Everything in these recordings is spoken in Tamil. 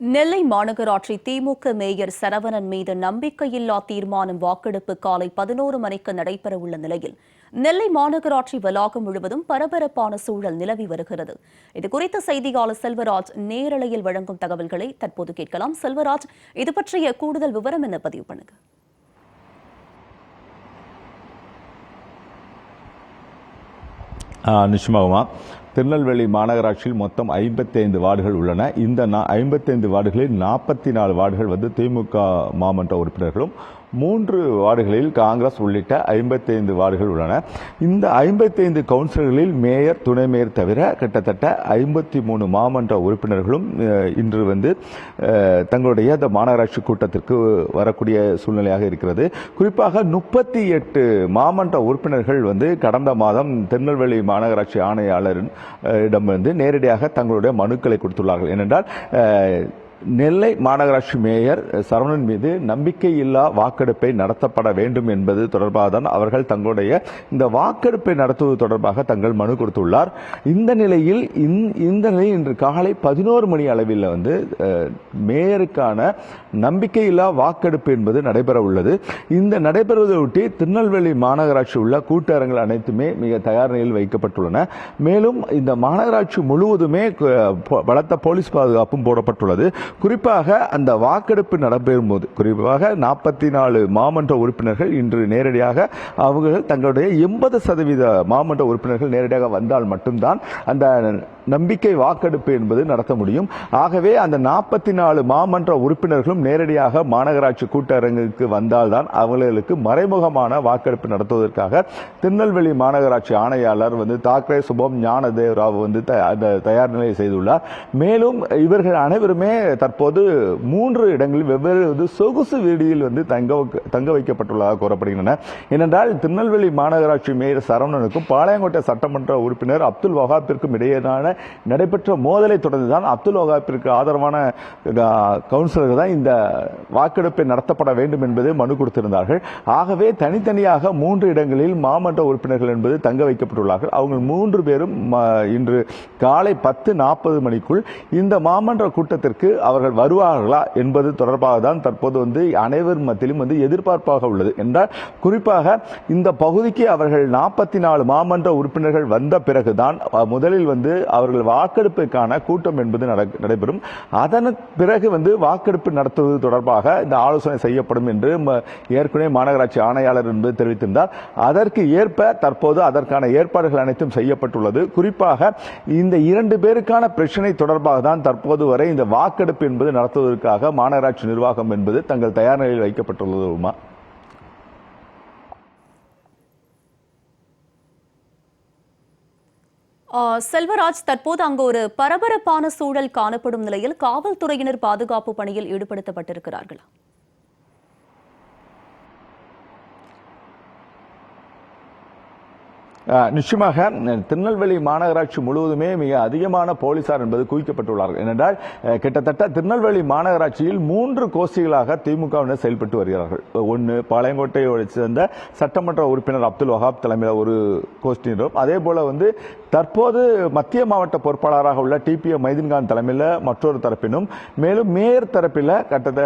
நெல்லை மாநகராட்சி திமுக மேயர் சரவணன் மீது நம்பிக்கையில்லா தீர்மானம் வாக்கெடுப்பு காலை பதினோரு மணிக்கு நடைபெறவுள்ள நிலையில் நெல்லை மாநகராட்சி வளாகம் முழுவதும் பரபரப்பான சூழல் நிலவி வருகிறது. இதுகுறித்த செய்தியாளர் செல்வராஜ் நேரலையில் வழங்கும் தகவல்களை தற்போது கேட்கலாம். செல்வராஜ் இது பற்றிய கூடுதல் விவரம் என்ன? பதிவு பண்ணுங்க. நிச்சயமாகுமா. திருநெல்வேலி மாநகராட்சியில் மொத்தம் ஐம்பத்தைந்து வார்டுகள் உள்ளன. இந்த ஐம்பத்தைந்து வார்டுகளில் நாற்பத்தி நாலு வார்டுகள் வந்து திமுக மாமன்ற உறுப்பினர்களும் மூன்று வார்டுகளில் காங்கிரஸ் உள்ளிட்ட ஐம்பத்தைந்து வார்டுகள் உள்ளன. இந்த ஐம்பத்தைந்து கவுன்சிலர்களில் மேயர் துணை மேயர் தவிர கிட்டத்தட்ட ஐம்பத்தி மூணு மாமன்ற உறுப்பினர்களும் இன்று வந்து தங்களுடைய இந்த மாநகராட்சி கூட்டத்திற்கு வரக்கூடிய சூழ்நிலையாக இருக்கிறது. குறிப்பாக முப்பத்தி எட்டு மாமன்ற உறுப்பினர்கள் வந்து கடந்த மாதம் திருநெல்வேலி மாநகராட்சி ஆணையாளரிடம் வந்து நேரடியாக தங்களுடைய மனுக்களை கொடுத்துள்ளார்கள். ஏனென்றால் நெல்லை மாநகராட்சி மேயர் சரவணன் மீது நம்பிக்கையில்லா வாக்கெடுப்பை நடத்தப்பட வேண்டும் என்பது தொடர்பாக தான் அவர்கள் தங்களுடைய இந்த வாக்கெடுப்பை நடத்துவது தொடர்பாக தங்கள் மனு கொடுத்துள்ளார். இந்த நிலையில் இந்த- இந்த நிலையில் இன்று காலை பதினோரு மணி அளவில் வந்து மேயருக்கான நம்பிக்கையில்லா வாக்கெடுப்பு என்பது நடைபெற உள்ளது. இந்த நடைபெறுவதை ஒட்டி திருநெல்வேலி மாநகராட்சி உள்ள கூட்டரங்கள் அனைத்துமே மிக தயார் நிலையில் வைக்கப்பட்டுள்ளன. மேலும் இந்த மாநகராட்சி முழுவதுமே பலத்த போலீஸ் பாதுகாப்பும் போடப்பட்டுள்ளது. குறிப்பாக அந்த வாக்கெடுப்பு நடைபெறும் போது குறிப்பாக நாற்பத்தி நாலு மாமன்ற உறுப்பினர்கள் இன்று நேரடியாக அவர்கள் தங்களுடைய எண்பது சதவீத மாமன்ற உறுப்பினர்கள் நேரடியாக வந்தால் மட்டும்தான் அந்த நம்பிக்கை வாக்கெடுப்பு என்பது நடத்த முடியும். ஆகவே அந்த நாற்பத்தி நாலு மாமன்ற உறுப்பினர்களும் நேரடியாக மாநகராட்சி கூட்டரங்குக்கு வந்தால்தான் அவர்களுக்கு மறைமுகமான வாக்கெடுப்பு நடத்துவதற்காக திருநெல்வேலி மாநகராட்சி ஆணையாளர் வந்து தாக்கரே சுபம் ஞானதேவ் ராவ் வந்து அந்த தயார் நிலையை செய்துள்ளார். மேலும் இவர்கள் அனைவருமே தற்போது மூன்று இடங்களில் வெவ்வேறு வந்து சொகுசு வீடியில் வந்து தங்க வைக்க- தங்க வைக்கப்பட்டுள்ளதாக கூறப்படுகின்றன. ஏனென்றால் திருநெல்வேலி மாநகராட்சி மேயர் சரவணனுக்கும் பாளையங்கோட்டை சட்டமன்ற உறுப்பினர் அப்துல் வகாப்பிற்கும் இடையேயான நடைபெற்ற மோதலை தொடர்ந்துதான் அப்துல் வகாப்பிற்கு ஆதரவான கவுன்சிலர்கள் தான் இந்த வாக்கெடுப்பை நடத்தப்பட வேண்டும் என்பது மனு கொடுத்திருந்தார்கள். ஆகவே தனித்தனியாக மூன்று இடங்களில் மாமன்ற உறுப்பினர்கள் என்பது தங்க வைக்கப்பட்டுள்ளார்கள். அவங்க மூன்று பேரும் இன்று காலை பத்து நாற்பது மணிக்குள் இந்த மாமன்ற கூட்டத்திற்கு அவர்கள் வருவார்களா என்பது தொடர்பாக தான் தற்போது வந்து அனைவர் மத்தியிலும் வந்து எதிர்பார்ப்பாக உள்ளது. என்றால் குறிப்பாக இந்த பகுதிக்கு அவர்கள் நாற்பத்தி நாலு மாமன்ற உறுப்பினர்கள் வந்த பிறகுதான் முதலில் வந்து அவர்கள் வாக்கெடுப்புக்கான கூட்டம் என்பது நடைபெறும். அதன் பிறகு வந்து வாக்கெடுப்பு நடத்துவது தொடர்பாக இந்த ஆலோசனை செய்யப்படும் என்று ம- ஏற்கனவே மாநகராட்சி ஆணையாளர் என்பது தெரிவித்திருந்தார். அதற்கு ஏற்ப தற்போது அதற்கான ஏற்பாடுகள் அனைத்தும் செய்யப்பட்டுள்ளது. குறிப்பாக இந்த இரண்டு பேருக்கான பிரச்சனை தொடர்பாக தான் தற்போது வரை இந்த வாக்கெடுப்பு என்பது நடத்துவதற்காக மாநகராட்சி நிர்வாகம் என்பது தங்கள் தயார் நிலையில் வைக்கப்பட்டுள்ளதுமா? செல்வராஜ் தற்போது அங்கு ஒரு பரபரப்பான சூழல் காணப்படும் நிலையில் காவல்துறையினர் பாதுகாப்பு பணியில் ஈடுபடுத்தப்பட்டிருக்கிறார்களா? நிச்சயமாக திருநெல்வேலி மாநகராட்சி முழுவதுமே மிக அதிகமான போலீசார் என்பது குவிக்கப்பட்டுள்ளார்கள். ஏனென்றால் கிட்டத்தட்ட திருநெல்வேலி மாநகராட்சியில் மூன்று கோஷ்டிகளாக திமுகவினர் செயல்பட்டு வருகிறார்கள். ஒன்று பாளையங்கோட்டையை சேர்ந்த சட்டமன்ற உறுப்பினர் அப்துல் வஹாப் தலைமையில் ஒரு கோஷ்டியினரும் அதே போல வந்து தற்போது மத்திய மாவட்ட பொறுப்பாளராக உள்ள டிபிஎம் மைதின்கான் தலைமையில் மற்றொரு தரப்பினும் மேலும் மேயர் தரப்பில் கட்டத்த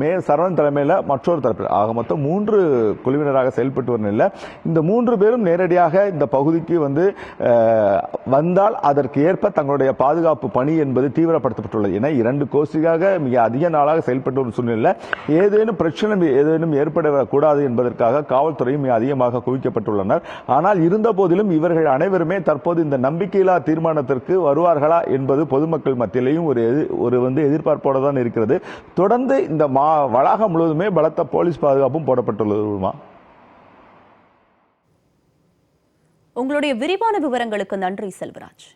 மேயர் சரவணன் தலைமையில் மற்றொரு தரப்பில். ஆக மொத்தம் மூன்று குழுவினராக செயல்பட்டு வரும் இல்லை இந்த மூன்று பேரும் நேரடியாக இந்த பகுதிக்கு வந்து வந்தால் அதற்கு ஏற்ப தங்களுடைய பாதுகாப்பு பணி என்பது தீவிரப்படுத்தப்பட்டுள்ளது என இரண்டு கோஷ்டியாக மிக அதிக நாளாக செயல்பட்டு வரும் சூழ்நிலையில் ஏதேனும் பிரச்சனை ஏதேனும் ஏற்படக்கூடாது என்பதற்காக காவல்துறையும் மிக அதிகமாக குவிக்கப்பட்டுள்ளனர். ஆனால் இருந்த போதிலும் இவர்கள் அனைவருமே தற்போது இந்த நம்பிக்கையில்லா தீர்மானத்திற்கு வருவார்களா என்பது பொதுமக்கள் மத்தியிலையும் ஒரு எது ஒரு வந்து எதிர்பார்ப்போடு தான் இருக்கிறது. தொடர்ந்து இந்த மா வளாகம் முழுவதுமே பலத்த போலீஸ் பாதுகாப்பும் போடப்பட்டுள்ளதுமா உங்களுடைய விரிவான விவரங்களுக்கு நன்றி செல்வராஜ்.